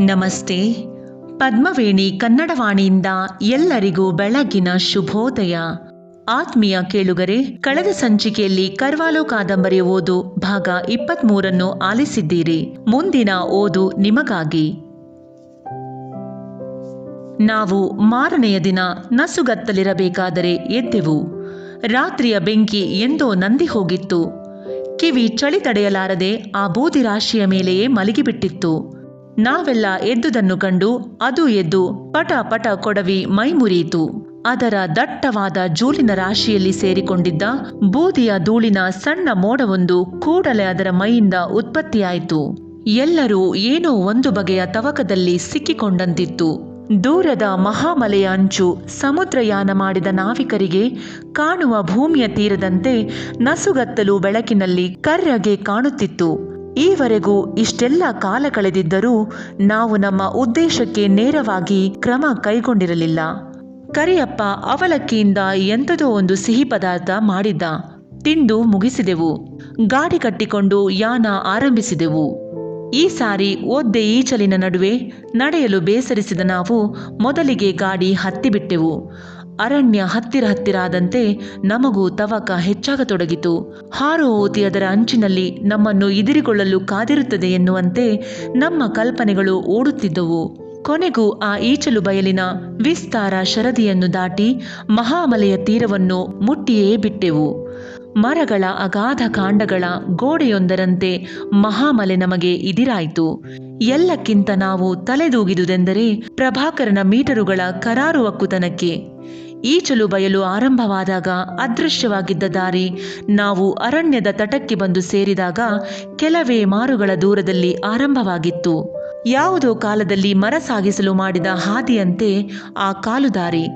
ನಮಸ್ತೆ. ಪದ್ಮವೇಣಿ ಕನ್ನಡವಾಣಿಯಿಂದ ಎಲ್ಲರಿಗೂ ಬೆಳಗಿನ ಶುಭೋದಯ. ಆತ್ಮೀಯ ಕೇಳುಗರೆ, ಕಳೆದ ಸಂಚಿಕೆಯಲ್ಲಿ ಕರ್ವಾಲೋ ಕಾದಂಬರಿ ಓದು ಭಾಗ ಇಪ್ಪತ್ಮೂರನ್ನು ಆಲಿಸಿದ್ದೀರಿ. ಮುಂದಿನ ಓದು ನಿಮಗಾಗಿ. ನಾವು ಮಾರನೆಯ ದಿನ ನಸುಗತ್ತಲಿರಬೇಕಾದರೆ ಎದ್ದೆವು. ರಾತ್ರಿಯ ಬೆಂಕಿ ಎಂದೋ ನಂದಿ ಹೋಗಿತ್ತು. ಕಿವಿ ಚಳಿ ತಡೆಯಲಾರದೆ ಆ ಬೂದಿ ರಾಶಿಯ ಮೇಲೆಯೇ ಮಲಗಿಬಿಟ್ಟಿತ್ತು. ನಾವೆಲ್ಲ ಎದ್ದುದನ್ನು ಕಂಡು ಅದು ಎದ್ದು ಪಟ ಪಟ ಕೊಡವಿ ಮೈ ಮುರಿಯಿತು ಅದರ ದಟ್ಟವಾದ ಜೂಲಿನ ರಾಶಿಯಲ್ಲಿ ಸೇರಿಕೊಂಡಿದ್ದ ಬೂದಿಯ ಧೂಳಿನ ಸಣ್ಣ ಮೋಡವೊಂದು ಕೂಡಲೇ ಅದರ ಮೈಯಿಂದ ಉತ್ಪತ್ತಿಯಾಯಿತು. ಎಲ್ಲರೂ ಏನೋ ಒಂದು ಬಗೆಯ ತವಕದಲ್ಲಿ ಸಿಕ್ಕಿಕೊಂಡಂತಿತ್ತು. ದೂರದ ಮಹಾಮಲೆಯ ಅಂಚು ಸಮುದ್ರಯಾನ ಮಾಡಿದ ನಾವಿಕರಿಗೆ ಕಾಣುವ ಭೂಮಿಯ ತೀರದಂತೆ ನಸುಗತ್ತಲು ಬೆಳಕಿನಲ್ಲಿ ಕರ್ರಗೆ ಕಾಣುತ್ತಿತ್ತು. ಈವರೆಗೂ ಇಷ್ಟೆಲ್ಲ ಕಾಲ ಕಳೆದಿದ್ದರೂ ನಾವು ನಮ್ಮ ಉದ್ದೇಶಕ್ಕೆ ನೇರವಾಗಿ ಕ್ರಮ ಕೈಗೊಂಡಿರಲಿಲ್ಲ. ಕರಿಯಪ್ಪ ಅವಲಕ್ಕಿಯಿಂದ ಎಂಥದೋ ಒಂದು ಸಿಹಿ ಪದಾರ್ಥ ಮಾಡಿದ್ದ. ತಿಂದು ಮುಗಿಸಿದೆವು. ಗಾಡಿ ಕಟ್ಟಿಕೊಂಡು ಯಾನ ಆರಂಭಿಸಿದೆವು. ಈ ಸಾರಿ ಒದ್ದೆ ಈಚಲಿನ ನಡುವೆ ನಡೆಯಲು ಬೇಸರಿಸಿದ ನಾವು ಮೊದಲಿಗೆ ಗಾಡಿ ಹತ್ತಿಬಿಟ್ಟೆವು. ಅರಣ್ಯ ಹತ್ತಿರ ಹತ್ತಿರ ಆದಂತೆ ನಮಗೂ ತವಕ ಹೆಚ್ಚಾಗತೊಡಗಿತು. ಹಾರು ಓತಿ ಅದರ ಅಂಚಿನಲ್ಲಿ ನಮ್ಮನ್ನು ಇದಿರಿಕೊಳ್ಳಲು ಕಾದಿರುತ್ತದೆ ಎನ್ನುವಂತೆ ನಮ್ಮ ಕಲ್ಪನೆಗಳು ಓಡುತ್ತಿದ್ದವು. ಕೊನೆಗೂ ಆ ಈಚಲು ಬಯಲಿನ ವಿಸ್ತಾರ ಶರದಿಯನ್ನು ದಾಟಿ ಮಹಾಮಲೆಯ ತೀರವನ್ನು ಮುಟ್ಟಿಯೇ ಬಿಟ್ಟೆವು. ಮರಗಳ ಅಗಾಧ ಕಾಂಡಗಳ ಗೋಡೆಯೊಂದರಂತೆ ಮಹಾಮಲೆ ನಮಗೆ ಇದಿರಾಯಿತು. ಎಲ್ಲಕ್ಕಿಂತ ನಾವು ತಲೆದೂಗಿದುದೆಂದರೆ ಪ್ರಭಾಕರನ ಮೀಟರುಗಳ ಕರಾರು ಒಕ್ಕುತನಕ್ಕೆ ಈಚಲು ಬಯಲು ಆರಂಭವಾದಾಗ ಅದೃಶ್ಯವಾಗಿದ್ದ ದಾರಿ, ನಾವು ಅರಣ್ಯದ ತಟಕ್ಕೆ ಬಂದು ಸೇರಿದಾಗ ಕೆಲವೇ ಮಾರುಗಳ ದೂರದಲ್ಲಿ ಆರಂಭವಾಗಿತ್ತು. ಯಾವುದೋ ಕಾಲದಲ್ಲಿ ಮರ ಸಾಗಿಸಲು ಮಾಡಿದ ಹಾದಿಯಂತೆ ಆ ಕಾಲುದಾರಿ.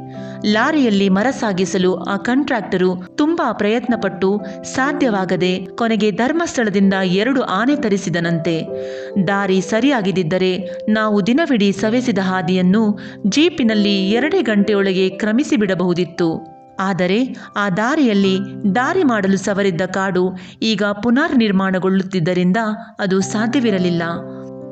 ಲಾರಿಯಲ್ಲಿ ಮರ ಸಾಗಿಸಲು ಆ ಕಾಂಟ್ರಾಕ್ಟರು ತುಂಬಾ ಪ್ರಯತ್ನಪಟ್ಟು ಸಾಧ್ಯವಾಗದೆ ಕೊನೆಗೆ ಧರ್ಮಸ್ಥಳದಿಂದ ಎರಡು ಆನೆ ತರಿಸಿದನಂತೆ. ದಾರಿ ಸರಿಯಾಗಿದ್ದರೆ ನಾವು ದಿನವಿಡೀ ಸವೆಸಿದ ಹಾದಿಯನ್ನು ಜೀಪಿನಲ್ಲಿ ಎರಡೇ ಗಂಟೆಯೊಳಗೆ ಕ್ರಮಿಸಿಬಿಡಬಹುದಿತ್ತು. ಆದರೆ ಆ ದಾರಿಯಲ್ಲಿ ದಾರಿ ಮಾಡಲು ಸವರಿದ್ದ ಕಾಡು ಈಗ ಪುನರ್ ನಿರ್ಮಾಣಗೊಳ್ಳುತ್ತಿದ್ದರಿಂದ ಅದು ಸಾಧ್ಯವಿರಲಿಲ್ಲ.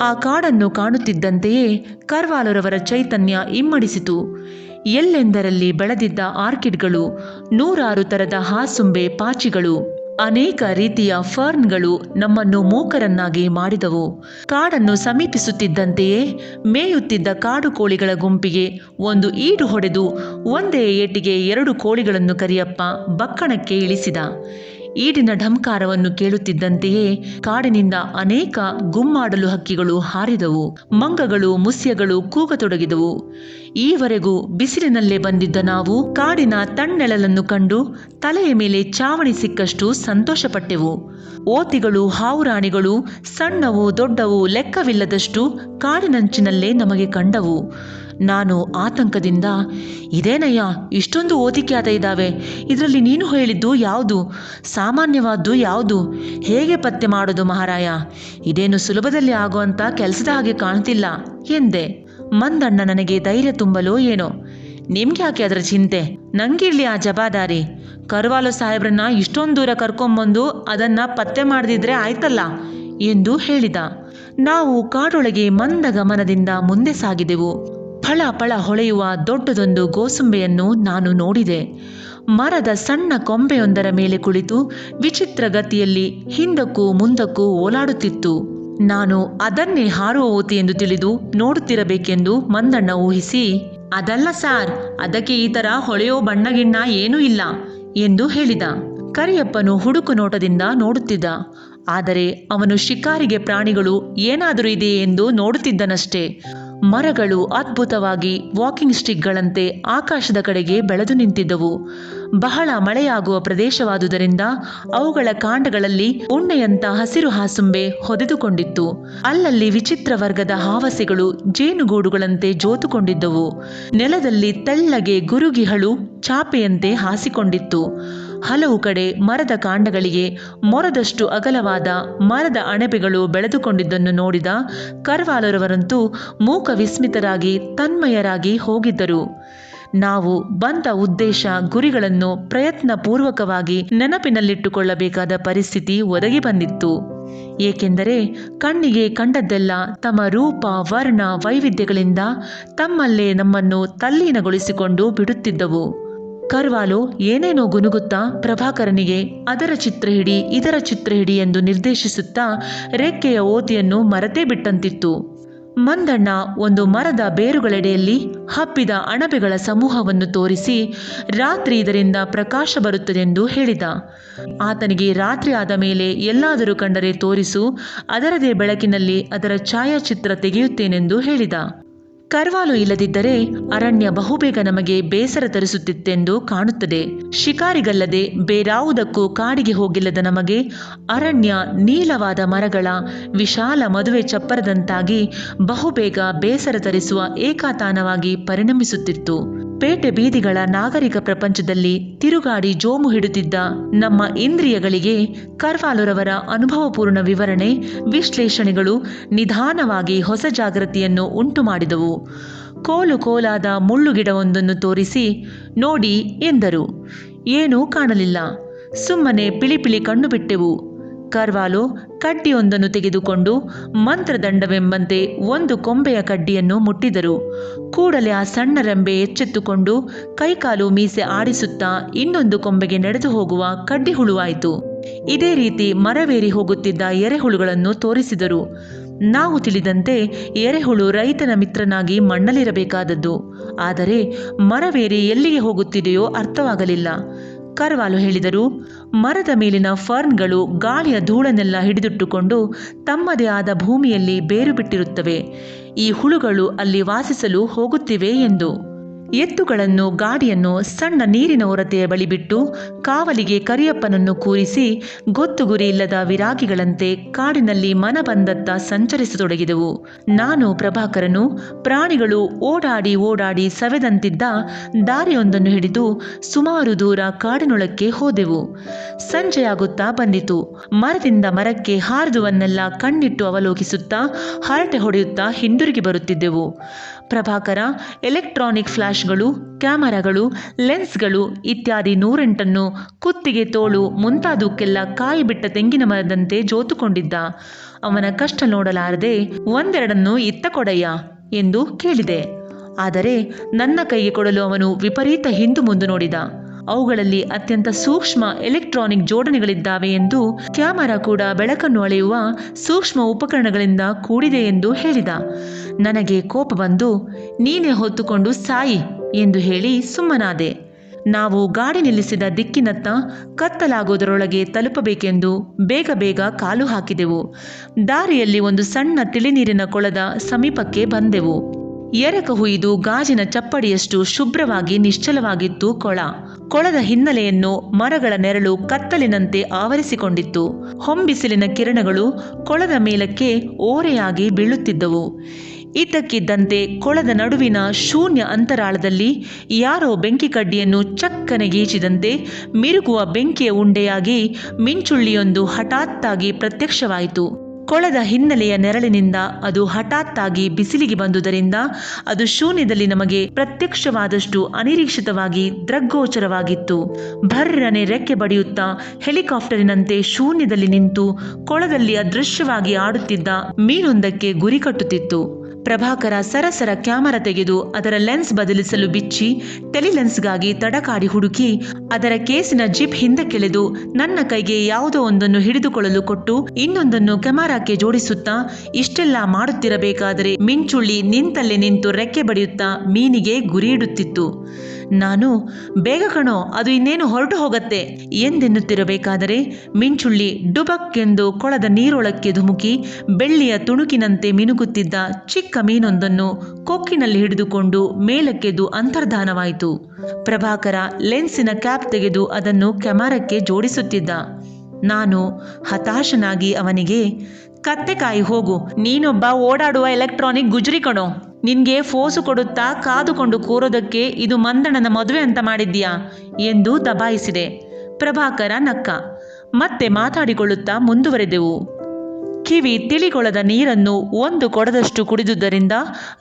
ಆ ಕಾಡನ್ನು ಕಾಣುತ್ತಿದ್ದಂತೆಯೇ ಕರ್ವಾಲರವರ ಚೈತನ್ಯ ಇಮ್ಮಡಿಸಿತು. ಎಲ್ಲೆಂದರಲ್ಲಿ ಬೆಳೆದಿದ್ದ ಆರ್ಕಿಡ್ಗಳು ನೂರಾರು ತರದ ಹಾಸುಂಬೆ ಪಾಚಿಗಳು. ಅನೇಕ ರೀತಿಯ ಫರ್ನ್ಗಳು ನಮ್ಮನ್ನು ಮೂಕರನ್ನಾಗಿ ಮಾಡಿದವು. ಕಾಡನ್ನು ಸಮೀಪಿಸುತ್ತಿದ್ದಂತೆಯೇ ಮೇಯುತ್ತಿದ್ದ ಕಾಡು ಕೋಳಿಗಳ ಗುಂಪಿಗೆ ಒಂದು ಈಡು ಹೊಡೆದು ಒಂದೇ ಏಟಿಗೆ ಎರಡು ಕೋಳಿಗಳನ್ನು ಕರಿಯಪ್ಪ ಬಕ್ಕಣಕ್ಕೆ ಇಳಿಸಿದ. ಈಡಿನ ಢಂಕಾರವನ್ನು ಕೇಳುತ್ತಿದ್ದಂತೆಯೇ ಕಾಡಿನಿಂದ ಅನೇಕ ಗುಮ್ಮಾಡಲು ಹಕ್ಕಿಗಳು ಹಾರಿದವು, ಮಂಗಗಳು, ಮುಸ್ಯಗಳು ಕೂಗತೊಡಗಿದವು. ಈವರೆಗೂ ಬಿಸಿಲಿನಲ್ಲೇ ಬಂದಿದ್ದ ನಾವು ಕಾಡಿನ ತಣ್ಣೆಳಲನ್ನು ಕಂಡು ತಲೆಯ ಮೇಲೆ ಚಾವಣಿ ಸಿಕ್ಕಷ್ಟು ಸಂತೋಷಪಟ್ಟೆವು. ಓತಿಗಳು, ಹಾವುರಾಣಿಗಳು, ಸಣ್ಣವು ದೊಡ್ಡವು ಲೆಕ್ಕವಿಲ್ಲದಷ್ಟು ಕಾಡಿನಂಚಿನಲ್ಲೇ ನಮಗೆ ಕಂಡವು. ನಾನು ಆತಂಕದಿಂದ, ಇದೇನಯ್ಯ, ಇಷ್ಟೊಂದು ಓದಿಕೆ ಆತ ಇದ್ದಾವೆ. ಇದರಲ್ಲಿ ನೀನು ಹೇಳಿದ್ದು ಯಾವುದು? ಸಾಮಾನ್ಯವಾದ್ದು ಯಾವುದು? ಹೇಗೆ ಪತ್ತೆ ಮಾಡೋದು ಮಹಾರಾಯ? ಇದೇನು ಸುಲಭದಲ್ಲಿ ಆಗುವಂತ ಕೆಲಸದ ಹಾಗೆ ಕಾಣ್ತಿಲ್ಲ, ಎಂದೆ. ಮಂದಣ್ಣ ನನಗೆ ಧೈರ್ಯ ತುಂಬಲೋ ಏನೋ. ನಿಮ್ಗೆ ಯಾಕೆ ಅದರ ಚಿಂತೆ? ನಂಗಿರ್ಲಿ ಆ ಜವಾಬ್ದಾರಿ. ಕರ್ವಾಲು ಸಾಹೇಬ್ರನ್ನ ಇಷ್ಟೊಂದು ದೂರ ಕರ್ಕೊಂಬಂದು ಅದನ್ನ ಪತ್ತೆ ಮಾಡದಿದ್ರೆ ಆಯ್ತಲ್ಲ? ಎಂದು ಹೇಳಿದ. ನಾವು ಕಾಡೊಳಗೆ ಮಂದ ಗಮನದಿಂದ ಮುಂದೆ ಸಾಗಿದೆವು. ಫಳ ಫಳ ಹೊಳೆಯುವ ದೊಡ್ಡದೊಂದು ಗೋಸುಂಬೆಯನ್ನು ನಾನು ನೋಡಿದೆ. ಮರದ ಸಣ್ಣ ಕೊಂಬೆಯೊಂದರ ಮೇಲೆ ಕುಳಿತು ವಿಚಿತ್ರ ಗತಿಯಲ್ಲಿ ಹಿಂದಕ್ಕೂ ಮುಂದಕ್ಕೂ ಓಲಾಡುತ್ತಿತ್ತು. ನಾನು ಅದನ್ನೇ ಹಾರುವ ಓತಿ ಎಂದು ತಿಳಿದು ನೋಡುತ್ತಿರಬೇಕೆಂದು ಮಂದಣ್ಣ ಊಹಿಸಿ, ಅದಲ್ಲ ಸಾರ್, ಅದಕ್ಕೆ ಈ ತರ ಹೊಳೆಯೋ ಬಣ್ಣಗಿಣ್ಣ ಏನೂ ಇಲ್ಲ ಎಂದು ಹೇಳಿದ. ಕರಿಯಪ್ಪನು ಹುಡುಕು ನೋಟದಿಂದ ನೋಡುತ್ತಿದ್ದ. ಆದರೆ ಅವನು ಶಿಕಾರಿಗೆ ಪ್ರಾಣಿಗಳು ಏನಾದರೂ ಇದೆಯೇ ಎಂದು ನೋಡುತ್ತಿದ್ದನಷ್ಟೇ. ಮರಗಳು ಅದ್ಭುತವಾಗಿ ವಾಕಿಂಗ್ ಸ್ಟಿಕ್ಗಳಂತೆ ಆಕಾಶದ ಕಡೆಗೆ ಬೆಳೆದು ನಿಂತಿದ್ದವು. ಬಹಳ ಮಳೆಯಾಗುವ ಪ್ರದೇಶವಾದುದರಿಂದ ಅವುಗಳ ಕಾಂಡಗಳಲ್ಲಿ ಉಣ್ಣೆಯಂತ ಹಸಿರು ಹಾಸುಂಬೆ ಹೊದೆದುಕೊಂಡಿತ್ತು. ಅಲ್ಲಲ್ಲಿ ವಿಚಿತ್ರ ವರ್ಗದ ಹಾವಸೆಗಳು ಜೇನುಗೂಡುಗಳಂತೆ ಜೋತುಕೊಂಡಿದ್ದವು. ನೆಲದಲ್ಲಿ ತೆಳ್ಳಗೆ ಗುರುಗಿಹಳು ಚಾಪೆಯಂತೆ ಹಾಸಿಕೊಂಡಿತ್ತು. ಹಲವು ಕಡೆ ಮರದ ಕಾಂಡಗಳಿಗೆ ಮೊರದಷ್ಟು ಅಗಲವಾದ ಮರದ ಅಣಬೆಗಳು ಬೆಳೆದುಕೊಂಡಿದ್ದನ್ನು ನೋಡಿದ ಕರ್ವಾಲರವರಂತೂ ಮೂಕ ವಿಸ್ಮಿತರಾಗಿ ತನ್ಮಯರಾಗಿ ಹೋಗಿದ್ದರು. ನಾವು ಬಂದ ಉದ್ದೇಶ ಗುರಿಗಳನ್ನು ಪ್ರಯತ್ನಪೂರ್ವಕವಾಗಿ ನೆನಪಿನಲ್ಲಿಟ್ಟುಕೊಳ್ಳಬೇಕಾದ ಪರಿಸ್ಥಿತಿ ಒದಗಿ ಬಂದಿತ್ತು. ಏಕೆಂದರೆ ಕಣ್ಣಿಗೆ ಕಂಡದ್ದೆಲ್ಲ ತಮ್ಮ ರೂಪ, ವರ್ಣ, ವೈವಿಧ್ಯಗಳಿಂದ ತಮ್ಮಲ್ಲೇ ನಮ್ಮನ್ನು ತಲ್ಲೀನಗೊಳಿಸಿಕೊಂಡು ಬಿಡುತ್ತಿದ್ದವು. ಕರ್ವಾಲೋ ಏನೇನೋ ಗುನುಗುತ್ತಾ ಪ್ರಭಾಕರನಿಗೆ, ಅದರ ಚಿತ್ರ ಹಿಡಿ, ಇದರ ಚಿತ್ರ ಹಿಡಿ ಎಂದು ನಿರ್ದೇಶಿಸುತ್ತಾ ರೆಕ್ಕೆಯ ಓತಿಯನ್ನು ಮರತೇ ಬಿಟ್ಟಂತಿತ್ತು. ಮಂದಣ್ಣ ಒಂದು ಮರದ ಬೇರುಗಳೆಡೆಯಲ್ಲಿ ಹಬ್ಬಿದ ಅಣಬೆಗಳ ಸಮೂಹವನ್ನು ತೋರಿಸಿ ರಾತ್ರಿ ಇದರಿಂದ ಪ್ರಕಾಶ ಬರುತ್ತದೆಂದು ಹೇಳಿದ. ಆತನಿಗೆ ರಾತ್ರಿ ಆದ ಮೇಲೆ ಎಲ್ಲಾದರೂ ಕಂಡರೆ ತೋರಿಸು, ಅದರದೇ ಬೆಳಕಿನಲ್ಲಿ ಅದರ ಛಾಯಾಚಿತ್ರ ತೆಗೆಯುತ್ತೇನೆಂದು ಹೇಳಿದ. ಕರ್ವಾಲು ಇಲ್ಲದಿದ್ದರೆ ಅರಣ್ಯ ಬಹುಬೇಗ ನಮಗೆ ಬೇಸರ ತರಿಸುತ್ತಿತ್ತೆಂದು ಕಾಣುತ್ತದೆ. ಶಿಕಾರಿಗಲ್ಲದೆ ಬೇರಾವುದಕ್ಕೂ ಕಾಡಿಗೆ ಹೋಗಿಲ್ಲದ ನಮಗೆ ಅರಣ್ಯ ನೀಲವಾದ ಮರಗಳ ವಿಶಾಲ ಮದುವೆ ಚಪ್ಪರದಂತಾಗಿ ಬಹುಬೇಗ ಬೇಸರ ತರಿಸುವ ಏಕಾತಾನವಾಗಿ ಪರಿಣಮಿಸುತ್ತಿತ್ತು. ಪೇಟೆ ಬೀದಿಗಳ ನಾಗರಿಕ ಪ್ರಪಂಚದಲ್ಲಿ ತಿರುಗಾಡಿ ಜೋಮು ಹಿಡುತ್ತಿದ್ದ ನಮ್ಮ ಇಂದ್ರಿಯಗಳಿಗೆ ಕರ್ವಾಲುರವರ ಅನುಭವಪೂರ್ಣ ವಿವರಣೆ, ವಿಶ್ಲೇಷಣೆಗಳು ನಿಧಾನವಾಗಿ ಹೊಸ ಜಾಗೃತಿಯನ್ನು ಉಂಟು ಮಾಡಿದವು ಕೋಲು ಕೋಲಾದ ಮುಳ್ಳುಗಿಡವೊಂದನ್ನು ತೋರಿಸಿ ನೋಡಿ ಎಂದರು. ಏನೂ ಕಾಣಲಿಲ್ಲ. ಸುಮ್ಮನೆ ಪಿಳಿಪಿಳಿ ಕಣ್ಣು ಬಿಟ್ಟೆವು. ಕರ್ವಾಲೋ ಕಡ್ಡಿಯೊಂದನ್ನು ತೆಗೆದುಕೊಂಡು ಮಂತ್ರದಂಡವೆಂಬಂತೆ ಒಂದು ಕೊಂಬೆಯ ಕಡ್ಡಿಯನ್ನು ಮುಟ್ಟಿದರು. ಕೂಡಲೇ ಆ ಸಣ್ಣ ರೆಂಬೆ ಎಚ್ಚೆತ್ತುಕೊಂಡು ಕೈಕಾಲು ಮೀಸೆ ಆಡಿಸುತ್ತಾ ಇನ್ನೊಂದು ಕೊಂಬೆಗೆ ನಡೆದು ಹೋಗುವ ಕಡ್ಡಿ ಹುಳುವಾಯಿತು. ಇದೇ ರೀತಿ ಮರವೇರಿ ಹೋಗುತ್ತಿದ್ದ ಎರೆಹುಳುಗಳನ್ನು ತೋರಿಸಿದರು. ನಾವು ತಿಳಿದಂತೆ ಎರೆಹುಳು ರೈತನ ಮಿತ್ರನಾಗಿ ಮಣ್ಣಲ್ಲಿರಬೇಕಾದದ್ದು. ಆದರೆ ಮರವೇರಿ ಎಲ್ಲಿಗೆ ಹೋಗುತ್ತಿದೆಯೋ ಅರ್ಥವಾಗಲಿಲ್ಲ. ಕರ್ವಾಲು ಹೇಳಿದರು ಮರದ ಮೇಲಿನ ಫರ್ನ್ಗಳು ಗಾಳಿಯ ಧೂಳನ್ನೆಲ್ಲ ಹಿಡಿದಿಟ್ಟುಕೊಂಡು ತಮ್ಮದೇ ಆದ ಭೂಮಿಯಲ್ಲಿ ಬೇರು ಬಿಟ್ಟಿರುತ್ತವೆ ಈ ಹುಳುಗಳು ಅಲ್ಲಿ ವಾಸಿಸಲು ಹೋಗುತ್ತಿವೆ ಎಂದು. ಎತ್ತುಗಳನ್ನು ಗಾಡಿಯನ್ನು ಸಣ್ಣ ನೀರಿನ ಹೊರತೆಯ ಬಳಿ ಬಿಟ್ಟು ಕಾವಲಿಗೆ ಕರಿಯಪ್ಪನನ್ನು ಕೂರಿಸಿ ಗೊತ್ತು ಗುರಿ ಇಲ್ಲದ ವಿರಾಗಿಗಳಂತೆ ಕಾಡಿನಲ್ಲಿ ಮನ ಬಂದತ್ತ ಸಂಚರಿಸತೊಡಗಿದೆವು. ನಾನು ಪ್ರಭಾಕರನು, ಪ್ರಾಣಿಗಳು ಓಡಾಡಿ ಓಡಾಡಿ ಸವೆದಂತಿದ್ದ ದಾರಿಯೊಂದನ್ನು ಹಿಡಿದು ಸುಮಾರು ದೂರ ಕಾಡಿನೊಳಕ್ಕೆ ಹೋದೆವು. ಸಂಜೆಯಾಗುತ್ತಾ ಬಂದಿತು. ಮರದಿಂದ ಮರಕ್ಕೆ ಹಾರದುವನ್ನೆಲ್ಲ ಕಣ್ಣಿಟ್ಟು ಅವಲೋಕಿಸುತ್ತಾ ಹರಟೆ ಹೊಡೆಯುತ್ತಾ ಹಿಂದಿರುಗಿ ಬರುತ್ತಿದ್ದೆವು. ಪ್ರಭಾಕರ, ಎಲೆಕ್ಟ್ರಾನಿಕ್ ಫ್ಲಾಶ್ಗಳು ಕ್ಯಾಮರಾಗಳು, ಲೆನ್ಸ್ಗಳು ಇತ್ಯಾದಿ ನೂರೆಂಟನ್ನು ಕುತ್ತಿಗೆ ತೋಳು ಮುಂತಾದಕ್ಕೆಲ್ಲ ಕಾಯಿ ಬಿಟ್ಟ ತೆಂಗಿನ ಮರದಂತೆ ಜೋತುಕೊಂಡಿದ್ದ. ಅವನ ಕಷ್ಟ ನೋಡಲಾರದೆ ಒಂದೆರಡನ್ನು ಇತ್ತ ಕೊಡಯ್ಯ ಎಂದು ಕೇಳಿದೆ. ಆದರೆ ನನ್ನ ಕೈಗೆ ಕೊಡಲು ಅವನು ವಿಪರೀತ ಹಿಂದು ಮುಂದು ನೋಡಿದ. ಅವುಗಳಲ್ಲಿ ಅತ್ಯಂತ ಸೂಕ್ಷ್ಮ ಎಲೆಕ್ಟ್ರಾನಿಕ್ ಜೋಡಣೆಗಳಿದ್ದಾವೆ ಎಂದು ಕ್ಯಾಮರಾ ಕೂಡ ಬೆಳಕನ್ನು ಅಳೆಯುವ ಸೂಕ್ಷ್ಮ ಉಪಕರಣಗಳಿಂದ ಕೂಡಿದೆ ಎಂದು ಹೇಳಿದ. ನನಗೆ ಕೋಪ ಬಂದು, ನೀನೇ ಹೊತ್ತುಕೊಂಡು ಸಾಯಿ ಎಂದು ಹೇಳಿ ಸುಮ್ಮನಾದೆ. ನಾವು ಗಾಡಿ ನಿಲ್ಲಿಸಿದ ದಿಕ್ಕಿನತ್ತ ಕತ್ತಲಾಗುವುದರೊಳಗೆ ತಲುಪಬೇಕೆಂದು ಬೇಗ ಬೇಗ ಕಾಲು ಹಾಕಿದೆವು. ದಾರಿಯಲ್ಲಿ ಒಂದು ಸಣ್ಣ ತಿಳಿನೀರಿನ ಕೊಳದ ಸಮೀಪಕ್ಕೆ ಬಂದೆವು. ಎರಕ ಹುಯ್ದು ಗಾಜಿನ ಚಪ್ಪಡಿಯಷ್ಟು ಶುಭ್ರವಾಗಿ ನಿಶ್ಚಲವಾಗಿತ್ತು ಕೊಳ. ಕೊಳದ ಹಿನ್ನೆಲೆಯನ್ನು ಮರಗಳ ನೆರಳು ಕತ್ತಲಿನಂತೆ ಆವರಿಸಿಕೊಂಡಿತ್ತು. ಹೊಂಬಿಸಿಲಿನ ಕಿರಣಗಳು ಕೊಳದ ಮೇಲಕ್ಕೆ ಓರೆಯಾಗಿ ಬೀಳುತ್ತಿದ್ದವು. ಇದ್ದಕ್ಕಿದ್ದಂತೆ ಕೊಳದ ನಡುವಿನ ಶೂನ್ಯ ಅಂತರಾಳದಲ್ಲಿ ಯಾರೋ ಬೆಂಕಿ ಕಡ್ಡಿಯನ್ನು ಚಕ್ಕನೆ ಗೀಚಿದಂತೆ ಮಿರುಗುವ ಬೆಂಕಿಯ ಉಂಡೆಯಾಗಿ ಮಿಂಚುಳ್ಳಿಯೊಂದು ಹಠಾತ್ತಾಗಿ ಪ್ರತ್ಯಕ್ಷವಾಯಿತು. ಕೊಳದ ಹಿನ್ನೆಲೆಯ ನೆರಳಿನಿಂದ ಅದು ಹಠಾತ್ತಾಗಿ ಬಿಸಿಲಿಗೆ ಬಂದುದರಿಂದ ಅದು ಶೂನ್ಯದಲ್ಲಿ ನಮಗೆ ಪ್ರತ್ಯಕ್ಷವಾದಷ್ಟು ಅನಿರೀಕ್ಷಿತವಾಗಿ ದ್ರಗ್ಗೋಚರವಾಗಿತ್ತು ಭರ್ರನೆ ರೆಕ್ಕೆ ಬಡಿಯುತ್ತಾ ಹೆಲಿಕಾಪ್ಟರಿನಂತೆ ಶೂನ್ಯದಲ್ಲಿ ನಿಂತು ಕೊಳದಲ್ಲಿ ಅದೃಶ್ಯವಾಗಿ ಆಡುತ್ತಿದ್ದ ಮೀನೊಂದಕ್ಕೆ ಗುರಿ ಕಟ್ಟುತ್ತಿತ್ತು. ಪ್ರಭಾಕರ ಸರಸರ ಕ್ಯಾಮರಾ ತೆಗೆದು ಅದರ ಲೆನ್ಸ್ ಬದಲಿಸಲು ಬಿಚ್ಚಿ ಟೆಲಿಲೆನ್ಸ್ಗಾಗಿ ತಡಕಾಡಿ ಹುಡುಕಿ ಅದರ ಕೇಸಿನ ಜಿಪ್ ಹಿಂದಕ್ಕೆಳೆದು ನನ್ನ ಕೈಗೆ ಯಾವುದೋ ಒಂದನ್ನು ಹಿಡಿದುಕೊಳ್ಳಲು ಕೊಟ್ಟು ಇನ್ನೊಂದನ್ನು ಕ್ಯಾಮರಾಕ್ಕೆ ಜೋಡಿಸುತ್ತಾ ಇಷ್ಟೆಲ್ಲ ಮಾಡುತ್ತಿರಬೇಕಾದರೆ ಮಿಂಚುಳ್ಳಿ ನಿಂತಲ್ಲೇ ನಿಂತು ರೆಕ್ಕೆ ಬಡಿಯುತ್ತಾ ಮೀನಿಗೆ ಗುರಿಯಿಡುತ್ತಿತ್ತು ನಾನು, ಬೇಗ ಕಣೋ, ಅದು ಇನ್ನೇನು ಹೊರಟು ಹೋಗತ್ತೆ. ಎಂದೆನ್ನುತ್ತಿರಬೇಕಾದರೆ, ಮಿಂಚುಳ್ಳಿ ಡುಬಕ್ಕೆಂದು ಕೊಳದ ನೀರೊಳಕ್ಕೆ ಧುಮುಕಿ, ಬೆಳ್ಳಿಯ ತುಣುಕಿನಂತೆ ಮಿನುಗುತ್ತಿದ್ದ ಚಿಕ್ಕ ಮೀನೊಂದನ್ನು ಕೊಕ್ಕಿನಲ್ಲಿ ಹಿಡಿದುಕೊಂಡು ಮೇಲಕ್ಕೆದ್ದು ಅಂತರ್ಧಾನವಾಯಿತು. ಪ್ರಭಾಕರ ಲೆನ್ಸಿನ ಕ್ಯಾಪ್ ತೆಗೆದು ಅದನ್ನು ಕ್ಯಾಮರಕ್ಕೆ ಜೋಡಿಸುತ್ತಿದ್ದ. ನಾನು ಹತಾಶನಾಗಿ ಅವನಿಗೆ ಕತ್ತೆಕಾಯಿ ಹೋಗು, ನೀನೊಬ್ಬ ಓಡಾಡುವ ಎಲೆಕ್ಟ್ರಾನಿಕ್ ಗುಜರಿ ಕಣೋ. ನಿನ್ಗೆ ಫೋಸು ಕೊಡುತ್ತಾ ಕಾದುಕೊಂಡು ಕೂರೋದಕ್ಕೆ ಇದು ಮಂದಣ್ಣನ ಮದುವೆ ಅಂತ ಮಾಡಿದ್ಯಾ ಎಂದು ದಬಾಯಿಸಿದೆ. ಪ್ರಭಾಕರ ನಕ್ಕ. ಮತ್ತೆ ಮಾತಾಡಿಕೊಳ್ಳುತ್ತಾ ಮುಂದುವರೆದೆವು. ಕಿವಿ ತಿಳಿಗೊಳದ ನೀರನ್ನು ಒಂದು ಕೊಡದಷ್ಟು ಕುಡಿದುದರಿಂದ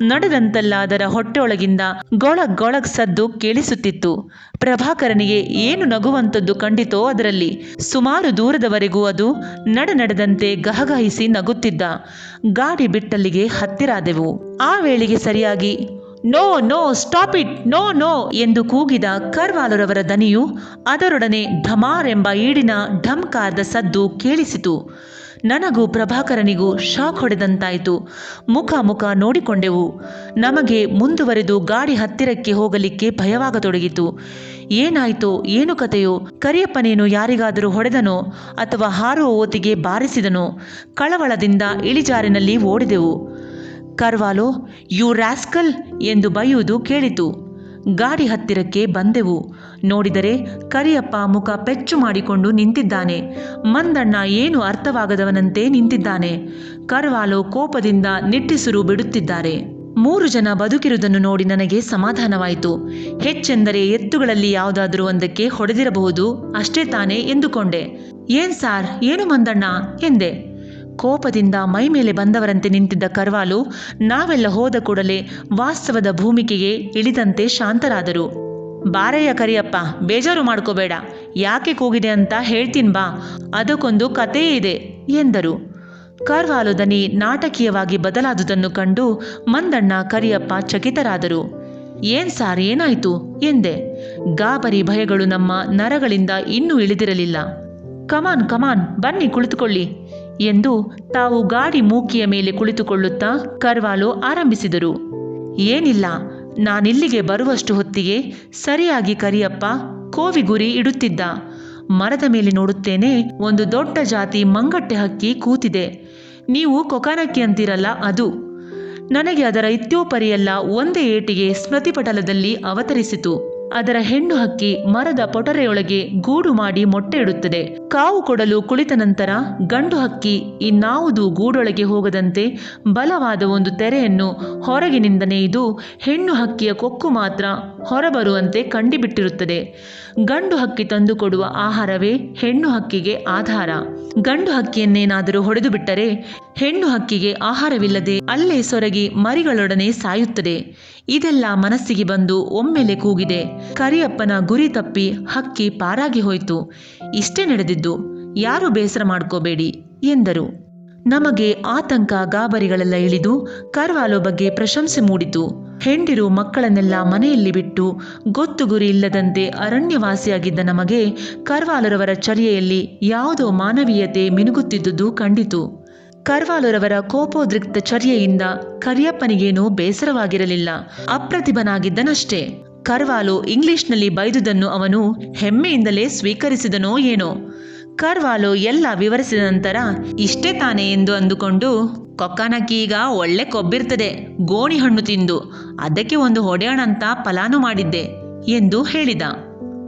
ನಡೆದಂತೆಲ್ಲ ಅದರ ಹೊಟ್ಟೆಯೊಳಗಿಂದ ಗೊಳಗ್ ಗೊಳಗ್ ಸದ್ದು ಕೇಳಿಸುತ್ತಿತ್ತು. ಪ್ರಭಾಕರನಿಗೆ ಏನು ನಗುವಂಥದ್ದು ಕಂಡಿತೋ ಅದರಲ್ಲಿ. ಸುಮಾರು ದೂರದವರೆಗೂ ಅದು ನಡ ನಡೆದಂತೆ ಗಹಗಹಿಸಿ ನಗುತ್ತಿದ್ದ. ಗಾಡಿ ಬಿಟ್ಟಲ್ಲಿಗೆ ಹತ್ತಿರಾದೆವು. ಆ ವೇಳೆಗೆ ಸರಿಯಾಗಿ, no no, stop it, no no ಎಂದು ಕೂಗಿದ ಕರ್ವಾಲರವರ ದನಿಯು ಅದರೊಡನೆ ಧಮಾರ್ ಎಂಬ ಈಡಿನ ಢಂಕಾರದ ಸದ್ದು ಕೇಳಿಸಿತು. ನನಗೂ ಪ್ರಭಾಕರನಿಗೂ ಶಾಕ್ ಹೊಡೆದಂತಾಯಿತು. ಮುಖ ಮುಖ ನೋಡಿಕೊಂಡೆವು. ನಮಗೆ ಮುಂದುವರೆದು ಗಾಡಿ ಹತ್ತಿರಕ್ಕೆ ಹೋಗಲಿಕ್ಕೆ ಭಯವಾಗತೊಡಗಿತು. ಏನಾಯಿತೋ, ಏನು ಕತೆಯೋ, ಕರಿಯಪ್ಪನೇನು ಯಾರಿಗಾದರೂ ಹೊಡೆದನೋ ಅಥವಾ ಹಾರುವ ಓತಿಗೆ ಬಾರಿಸಿದನೋ ಕಳವಳದಿಂದ ಇಳಿಜಾರಿನಲ್ಲಿ ಓಡಿದೆವು. ಕರ್ವಾಲೋ, ಯು ರಾಸ್ಕಲ್ ಎಂದು ಬೈಯುವುದು ಕೇಳಿತು. ಗಾಡಿ ಹತ್ತಿರಕ್ಕೆ ಬಂದೆವು. ನೋಡಿದರೆ ಕರಿಯಪ್ಪ ಮುಖ ಪೆಚ್ಚು ಮಾಡಿಕೊಂಡು ನಿಂತಿದ್ದಾನೆ. ಮಂದಣ್ಣ ಏನು ಅರ್ಥವಾಗದವನಂತೆ ನಿಂತಿದ್ದಾನೆ. ಕರ್ವಾಲೋ ಕೋಪದಿಂದ ನಿಟ್ಟಿಸುರು ಬಿಡುತ್ತಿದ್ದಾರೆ. ಮೂರು ಜನ ಬದುಕಿರುವುದನ್ನು ನೋಡಿ ನನಗೆ ಸಮಾಧಾನವಾಯಿತು. ಹೆಚ್ಚೆಂದರೆ ಎತ್ತುಗಳಲ್ಲಿ ಯಾವುದಾದರೂ ಒಂದಕ್ಕೆ ಹೊಡೆದಿರಬಹುದು. ಅಷ್ಟೇ ತಾನೇ ಎಂದುಕೊಂಡೆ. ಏನ್ ಸಾರ್? ಏನು ಮಂದಣ್ಣ? ಎಂದೆ. ಕೋಪದಿಂದ ಮೈ ಮೇಲೆ ಬಂದವರಂತೆ ನಿಂತಿದ್ದ ಕರ್ವಾಲು ನಾವೆಲ್ಲ ಹೋದ ಕೂಡಲೇ ವಾಸ್ತವದ ಭೂಮಿಕೆಗೆ ಇಳಿದಂತೆ ಶಾಂತರಾದರು. ಬಾರಯ್ಯ ಕರಿಯಪ್ಪ, ಬೇಜಾರು ಮಾಡ್ಕೋಬೇಡ, ಯಾಕೆ ಕೂಗಿದೆ ಅಂತ ಹೇಳ್ತೀನ್ ಬಾ, ಅದಕ್ಕೊಂದು ಕಥೆಯೇ ಇದೆ, ಎಂದರು. ಕರ್ವಾಲು ದನಿ ನಾಟಕೀಯವಾಗಿ ಬದಲಾದುದನ್ನು ಕಂಡು ಮಂದಣ್ಣ ಕರಿಯಪ್ಪ ಚಕಿತರಾದರು. ಏನ್ ಸಾರ್, ಏನಾಯ್ತು, ಎಂದೆ. ಗಾಬರಿ ಭಯಗಳು ನಮ್ಮ ನರಗಳಿಂದ ಇನ್ನೂ ಇಳಿದಿರಲಿಲ್ಲ. ಕಮಾನ್ ಕಮಾನ್, ಬನ್ನಿ ಕುಳಿತುಕೊಳ್ಳಿ ಎಂದು ತಾವು ಗಾಡಿ ಮೂಕಿಯ ಮೇಲೆ ಕುಳಿತುಕೊಳ್ಳುತ್ತಾ ಕರ್ವಾಲು ಆರಂಭಿಸಿದರು. ಏನಿಲ್ಲ, ನಾನಿಲ್ಲಿಗೆ ಬರುವಷ್ಟು ಹೊತ್ತಿಗೆ ಸರಿಯಾಗಿ ಕರಿಯಪ್ಪ ಕೋವಿಗುರಿ ಇಡುತ್ತಿದ್ದ. ಮರದ ಮೇಲೆ ನೋಡುತ್ತೇನೆ ಒಂದು ದೊಡ್ಡ ಜಾತಿ ಮಂಗಟ್ಟೆ ಹಕ್ಕಿ ಕೂತಿದೆ. ನೀವು ಕೊಕಾನಕ್ಕಿ ಅಂತೀರಲ್ಲ ಅದು. ನನಗೆ ಅದರ ಇತ್ಯೋಪರಿಯೆಲ್ಲ ಒಂದೇ ಏಟಿಗೆ ಸ್ಮೃತಿಪಟಲದಲ್ಲಿ ಅವತರಿಸಿತು. ಅದರ ಹೆಣ್ಣು ಹಕ್ಕಿ ಮರದ ಪೊಟರೆಯೊಳಗೆ ಗೂಡು ಮಾಡಿ ಮೊಟ್ಟೆ ಇಡುತ್ತದೆ. ಕಾವು ಕೊಡಲು ಕುಳಿತ ನಂತರ ಗಂಡು ಹಕ್ಕಿ ಇನ್ನಾವುದು ಗೂಡೊಳಗೆ ಹೋಗದಂತೆ ಬಲವಾದ ಒಂದು ತೆರೆಯನ್ನು ಹೊರಗಿನಿಂದ ನೇಯ್ದು ಹೆಣ್ಣು ಹಕ್ಕಿಯ ಕೊಕ್ಕು ಮಾತ್ರ ಹೊರಬರುವಂತೆ ಕಂಡಿಬಿಟ್ಟಿರುತ್ತದೆ. ಗಂಡು ಹಕ್ಕಿ ತಂದುಕೊಡುವ ಆಹಾರವೇ ಹೆಣ್ಣು ಹಕ್ಕಿಗೆ ಆಧಾರ. ಗಂಡು ಹಕ್ಕಿಯನ್ನೇನಾದರೂ ಹೊಡೆದು ಬಿಟ್ಟರೆ ಹೆಣ್ಣು ಹಕ್ಕಿಗೆ ಆಹಾರವಿಲ್ಲದೆ ಅಲ್ಲೇ ಸೊರಗಿ ಮರಿಗಳೊಡನೆ ಸಾಯುತ್ತದೆ. ಇದೆಲ್ಲ ಮನಸ್ಸಿಗೆ ಬಂದು ಒಮ್ಮೆಲೆ ಕೂಗಿದೆ. ಕರಿಯಪ್ಪನ ಗುರಿ ತಪ್ಪಿ ಹಕ್ಕಿ ಪಾರಾಗಿ ಹೋಯಿತು. ಇಷ್ಟೇ ನಡೆದಿದ್ದು, ಯಾರು ಬೇಸರ ಮಾಡ್ಕೋಬೇಡಿ, ಎಂದರು. ನಮಗೆ ಆತಂಕ ಗಾಬರಿಗಳೆಲ್ಲ ಇಳಿದು ಕರ್ವಾಲೋ ಬಗ್ಗೆ ಪ್ರಶಂಸೆ ಮೂಡಿತು. ಹೆಂಡಿರು ಮಕ್ಕಳನ್ನೆಲ್ಲ ಮನೆಯಲ್ಲಿ ಬಿಟ್ಟು ಗೊತ್ತು ಗುರಿ ಇಲ್ಲದಂತೆ ಅರಣ್ಯವಾಸಿಯಾಗಿದ್ದ ನಮಗೆ ಕರ್ವಾಲರವರ ಚರ್ಯೆಯಲ್ಲಿ ಯಾವುದೋ ಮಾನವೀಯತೆ ಮಿನುಗುತ್ತಿದ್ದುದು ಕಂಡಿತು. ಕರ್ವಾಲರವರ ಕೋಪೋದ್ರಿಕ್ತ ಚರ್ಯೆಯಿಂದ ಕರಿಯಪ್ಪನಿಗೇನೂ ಬೇಸರವಾಗಿರಲಿಲ್ಲ. ಅಪ್ರತಿಭನಾಗಿದ್ದನಷ್ಟೇ. ಕರ್ವಾಲು ಇಂಗ್ಲಿಷ್ನಲ್ಲಿ ಬೈದುದನ್ನು ಅವನು ಹೆಮ್ಮೆಯಿಂದಲೇ ಸ್ವೀಕರಿಸಿದನೋ ಏನೋ. ಕರ್ವಾಲು ಎಲ್ಲ ವಿವರಿಸಿದ ನಂತರ, ಇಷ್ಟೇ ತಾನೇ ಎಂದು ಅಂದುಕೊಂಡು, ಕೊಕ್ಕನಕ್ಕೀಗ ಒಳ್ಳೆ ಕೊಬ್ಬಿರ್ತದೆ ಗೋಣಿ ಹಣ್ಣು ತಿಂದು, ಅದಕ್ಕೆ ಒಂದು ಹೊಡೆಯೋಣಂತ ಫಲಾನು ಮಾಡಿದ್ದೆ ಎಂದು ಹೇಳಿದ.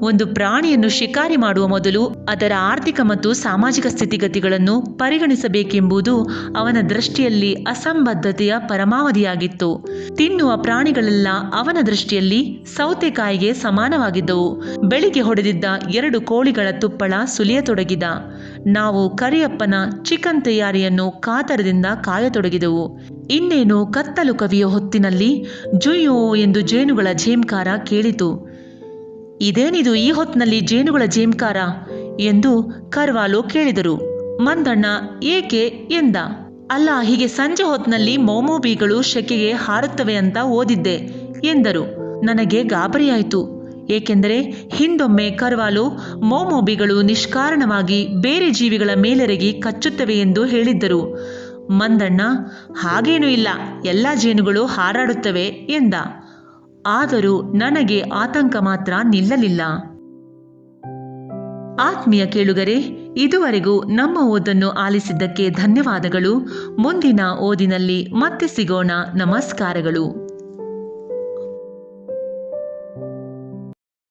ಒಂದು ಪ್ರಾಣಿಯನ್ನು ಶಿಕಾರಿ ಮಾಡುವ ಮೊದಲು ಅದರ ಆರ್ಥಿಕ ಮತ್ತು ಸಾಮಾಜಿಕ ಸ್ಥಿತಿಗತಿಗಳನ್ನು ಪರಿಗಣಿಸಬೇಕೆಂಬುದು ಅವನ ದೃಷ್ಟಿಯಲ್ಲಿ ಅಸಂಬದ್ಧತೆಯ ಪರಮಾವಧಿಯಾಗಿತ್ತು. ತಿನ್ನುವ ಪ್ರಾಣಿಗಳೆಲ್ಲ ಅವನ ದೃಷ್ಟಿಯಲ್ಲಿ ಸೌತೆಕಾಯಿಗೆ ಸಮಾನವಾಗಿದ್ದವು. ಬೆಳಿಗ್ಗೆ ಹೊಡೆದಿದ್ದ ಎರಡು ಕೋಳಿಗಳ ತುಪ್ಪಳ ಸುಲಿಯತೊಡಗಿದ. ನಾವು ಕರಿಯಪ್ಪನ ಚಿಕನ್ ತಯಾರಿಯನ್ನು ಕಾತರದಿಂದ ಕಾಯತೊಡಗಿದೆವು. ಇನ್ನೇನು ಕತ್ತಲು ಕವಿಯ ಹೊತ್ತಿನಲ್ಲಿ ಜುಯ್ಯೋ ಎಂದು ಜೇನುಗಳ ಝೇಂಕಾರ ಕೇಳಿತು. ಇದೇನಿದು ಈ ಹೊತ್ತಿನಲ್ಲಿ ಜೇನುಗಳ ಜೇಮ್ಕಾರ ಎಂದು ಕರ್ವಾಲು ಕೇಳಿದರು. ಮಂದಣ್ಣ, ಏಕೆ ಎಂದ. ಅಲ್ಲ, ಹೀಗೆ ಸಂಜೆ ಹೊತ್ತಿನಲ್ಲಿ ಮೋಮೋಬಿಗಳು ಶೆಕೆಗೆ ಹಾರುತ್ತವೆ ಅಂತ ಓದಿದ್ದೆ ಎಂದರು. ನನಗೆ ಗಾಬರಿಯಾಯಿತು. ಏಕೆಂದರೆ ಹಿಂದೊಮ್ಮೆ ಕರ್ವಾಲು ಮೋಮೋಬಿಗಳು ನಿಷ್ಕಾರಣವಾಗಿ ಬೇರೆ ಜೀವಿಗಳ ಮೇಲೆರಗಿ ಕಚ್ಚುತ್ತವೆ ಎಂದು ಹೇಳಿದ್ದರು. ಮಂದಣ್ಣ, ಹಾಗೇನೂ ಇಲ್ಲ. ಎಲ್ಲ ಜೇನುಗಳು ಹಾರಾಡುತ್ತವೆ ಎಂದ. ಆದರೂ ನನಗೆ ಆತಂಕ ಮಾತ್ರ ನಿಲ್ಲಲಿಲ್ಲ. ಆತ್ಮೀಯ ಕೇಳುಗರೆ, ಇದುವರೆಗೂ ನಮ್ಮ ಓದನ್ನು ಆಲಿಸಿದ್ದಕ್ಕೆ ಧನ್ಯವಾದಗಳು. ಮುಂದಿನ ಓದಿನಲ್ಲಿ ಮತ್ತೆ ಸಿಗೋಣ. ನಮಸ್ಕಾರಗಳು.